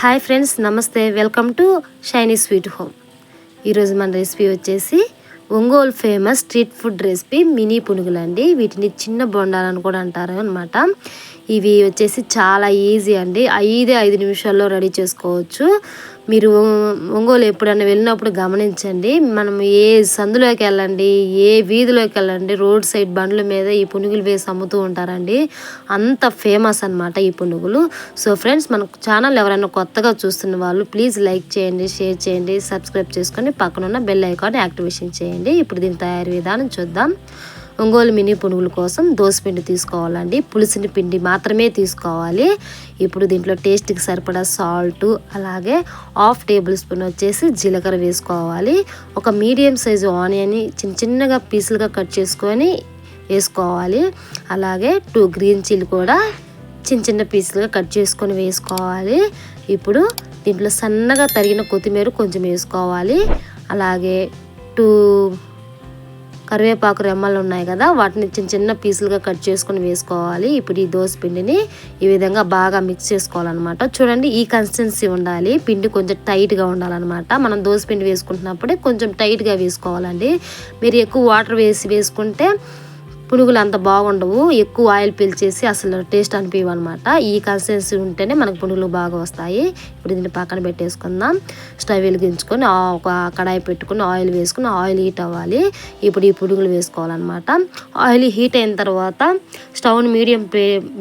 Hi friends నమస్తే. Welcome to shiny sweet home. ఈరోజు మన రెసిపీ వచ్చేసి Ongole famous street food recipe mini పునుగులు అండి వీటిని చిన్న బొండాలని కూడా అంటారు అనమాట ఇవి వచ్చేసి చాలా ఈజీ అండి. ఐదే ఐదు నిమిషాల్లో రెడీ చేసుకోవచ్చు. మీరు ఒంగోలు ఎప్పుడైనా వెళ్ళినప్పుడు గమనించండి. మనం ఏ సందులోకి వెళ్ళండి ఏ వీధిలోకి వెళ్ళండి రోడ్ సైడ్ బండ్ల మీద ఈ పునుగులు వేసి అమ్ముతూ ఉంటారండి. అంత ఫేమస్ అనమాట ఈ పునుగులు. సో ఫ్రెండ్స్ మన ఛానల్ ఎవరైనా కొత్తగా చూస్తున్న వాళ్ళు ప్లీజ్ లైక్ చేయండి షేర్ చేయండి సబ్స్క్రైబ్ చేసుకొని పక్కనున్న బెల్ ఐకాన్ యాక్టివేషన్ చేయండి. ఇప్పుడు దీని తయారీ విధానం చూద్దాం. ఒంగోలు మినీ పునుగుల కోసం దోసపిండి తీసుకోవాలండి. పులిసిన పిండి మాత్రమే తీసుకోవాలి. ఇప్పుడు దీంట్లో టేస్ట్కి సరిపడా సాల్ట్ అలాగే హాఫ్ టేబుల్ స్పూన్ వచ్చేసి జీలకర్ర వేసుకోవాలి. ఒక మీడియం సైజు ఆనియన్ చిన్న చిన్నగా పీసులుగా కట్ చేసుకొని వేసుకోవాలి. అలాగే టూ గ్రీన్ చిల్లీ కూడా చిన్న చిన్న పీసులుగా కట్ చేసుకొని వేసుకోవాలి. ఇప్పుడు దీంట్లో సన్నగా తరిగిన కొత్తిమీర కొంచెం వేసుకోవాలి. అలాగే టూ కరివేపాకు రెమ్మలు ఉన్నాయి కదా వాటిని చిన్న చిన్న పీసులుగా కట్ చేసుకొని వేసుకోవాలి. ఇప్పుడు ఈ దోశ పిండిని ఈ విధంగా బాగా మిక్స్ చేసుకోవాలన్నమాట. చూడండి ఈ కన్సిస్టెన్సీ ఉండాలి. పిండి కొంచెం టైట్గా ఉండాలన్నమాట. మనం దోశ పిండి వేసుకుంటున్నప్పుడే కొంచెం టైట్గా వేసుకోవాలండి. మీరు ఎక్కువ వాటర్ వేసి వేసుకుంటే పునుగులు అంత బాగుండవు. ఎక్కువ ఆయిల్ పీల్చేసి అసలు టేస్ట్ అనిపించవు అనమాట ఈ కన్సిస్టెన్సీ ఉంటేనే మనకు పునుగులు బాగా వస్తాయి. ఇప్పుడు దీన్ని పక్కన పెట్టేసుకుందాం. స్టవ్ వెలిగించుకొని ఒక కడాయి పెట్టుకుని ఆయిల్ వేసుకుని ఆయిల్ హీట్ అవ్వాలి. ఇప్పుడు ఈ పునుగులు వేసుకోవాలన్నమాట. ఆయిల్ హీట్ అయిన తర్వాత స్టవ్ని మీడియం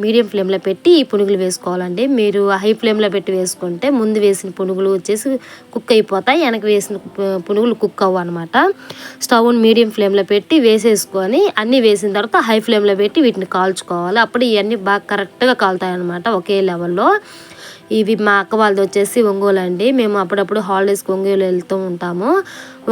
మీడియం ఫ్లేమ్లో పెట్టి ఈ పునుగులు వేసుకోవాలండి. మీరు హై ఫ్లేమ్లో పెట్టి వేసుకుంటే ముందు వేసిన పునుగులు వచ్చేసి కుక్ అయిపోతాయి. వెనక వేసిన పునుగులు కుక్ అవ్వ అనమాట స్టవ్ని మీడియం ఫ్లేమ్లో పెట్టి వేసేసుకొని అన్నీ వేసిన తర్వాత హై ఫ్లేమ్లో పెట్టి వీటిని కాల్చుకోవాలి. అప్పుడు ఇవన్నీ బాగా కరెక్ట్గా కాలుతాయన్నమాట ఒకే లెవెల్లో. ఇవి మా అక్క వాళ్ళది వచ్చేసి ఒంగోలు అండి. మేము అప్పుడప్పుడు హాలిడేస్కి ఒంగోలు వెళ్తూ ఉంటాము.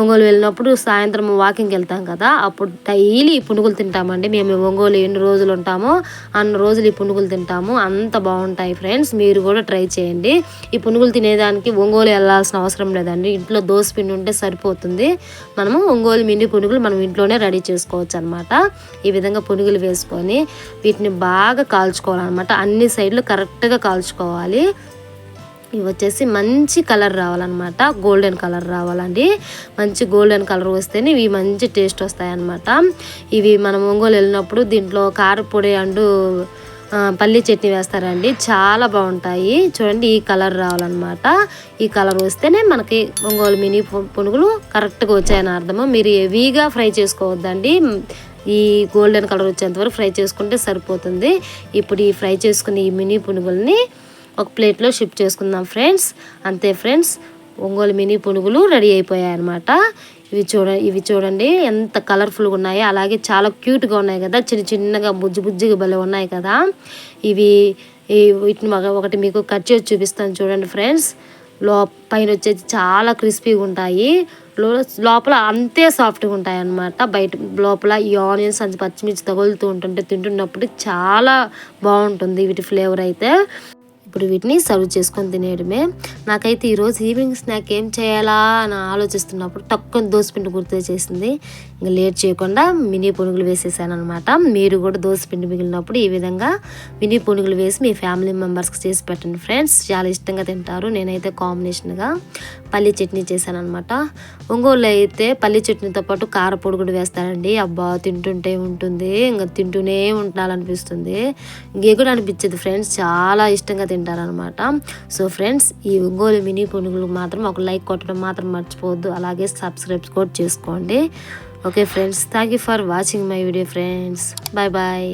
ఒంగోలు వెళ్ళినప్పుడు సాయంత్రం వాకింగ్కి వెళ్తాం కదా అప్పుడు డైలీ పునుగులు తింటామండి. మేము ఒంగోలు ఎన్ని రోజులు ఉంటామో అన్ని రోజులు ఈ పునుగులు తింటాము. అంత బాగుంటాయి ఫ్రెండ్స్ మీరు కూడా ట్రై చేయండి. ఈ పునుగులు తినేదానికి ఒంగోలు వెళ్ళాల్సిన అవసరం లేదండి. ఇంట్లో దోశ పిండి ఉంటే సరిపోతుంది. మనము ఒంగోలు మిండి పునుగులు మనం ఇంట్లోనే రెడీ చేసుకోవచ్చు అనమాట ఈ విధంగా పునుగులు వేసుకొని వీటిని బాగా కాల్చుకోవాలన్నమాట. అన్ని సైడ్లు కరెక్ట్గా కాల్చుకోవాలి. ఇవి వచ్చేసి మంచి కలర్ రావాలన్నమాట. గోల్డెన్ కలర్ రావాలండి. మంచి గోల్డెన్ కలర్ వస్తేనే ఇవి మంచి టేస్ట్ వస్తాయన్నమాట. ఇవి మనం ఒంగోలు వెళ్ళినప్పుడు దీంట్లో కారపొడి అండ్ పల్లి చట్నీ వేస్తారండి. చాలా బాగుంటాయి. చూడండి ఈ కలర్ రావాలన్నమాట. ఈ కలర్ వస్తేనే మనకి ఒంగోలు మినీ పునుగులు కరెక్ట్గా వచ్చాయని అర్థము. మీరు హెవీగా ఫ్రై చేసుకోవద్దండి. ఈ గోల్డెన్ కలర్ వచ్చేంత వరకు ఫ్రై చేసుకుంటే సరిపోతుంది. ఇప్పుడు ఈ ఫ్రై చేసుకుని ఈ మినీ పునుగుల్ని ఒక ప్లేట్లో షిఫ్ట్ చేసుకుందాం ఫ్రెండ్స్. అంతే ఫ్రెండ్స్ ఒంగోలు మినీ పునుగులు రెడీ అయిపోయాయి అనమాట ఇవి చూడ ఇవి చూడండి ఎంత కలర్ఫుల్గా ఉన్నాయో. అలాగే చాలా క్యూట్గా ఉన్నాయి కదా చిన్న చిన్నగా బుజ్జి బుజ్జిగా భలే ఉన్నాయి కదా. ఇవి వీటిని ఒకటి మీకు కట్ చేసి చూపిస్తాను చూడండి ఫ్రెండ్స్. లో పైన వచ్చేసి చాలా క్రిస్పీగా ఉంటాయి. లోపల అంతే సాఫ్ట్గా ఉంటాయి అన్నమాట బయట లోపల ఈ ఆనియన్స్ అంత పచ్చిమిర్చి తగులుతూ ఉంటుంటే తింటున్నప్పుడు చాలా బాగుంటుంది వీటి ఫ్లేవర్ అయితే. ఇప్పుడు వీటిని సర్వ్ చేసుకొని తినేయడమే. నాకైతే ఈరోజు ఈవినింగ్ స్నాక్ ఏం చేయాలా అని ఆలోచిస్తున్నప్పుడు తక్కువ దోసపిండి గుర్తు చేసింది ఇంకా లేట్ చేయకుండా మినీ పునుగులు వేసేసాను అనమాట మీరు కూడా దోసపిండి మిగిలినప్పుడు ఈ విధంగా మినీ పునుగులు వేసి మీ ఫ్యామిలీ మెంబర్స్కి చేసి పెట్టండి ఫ్రెండ్స్. చాలా ఇష్టంగా తింటారు. నేనైతే కాంబినేషన్గా పల్లి చట్నీ చేశాను అనమాట ఒంగోలు అయితే పల్లి చట్నీతో పాటు కారపొడి కూడా వేస్తారండి. అబ్బా తింటుంటే ఉంటుంది. ఇంకా తింటూనే ఉండాలనిపిస్తుంది. కూడా అనిపించదు ఫ్రెండ్స్. చాలా ఇష్టంగా తింటారు. తింటారనమాట సో ఫ్రెండ్స్ ఈ ఒంగోలు మినీ పునుగులు మాత్రం ఒక లైక్ కొట్టడం మాత్రం మర్చిపోవద్దు. అలాగే సబ్స్క్రైబ్ కూడా చేసుకోండి. Okay friends thank you for watching my video friends bye bye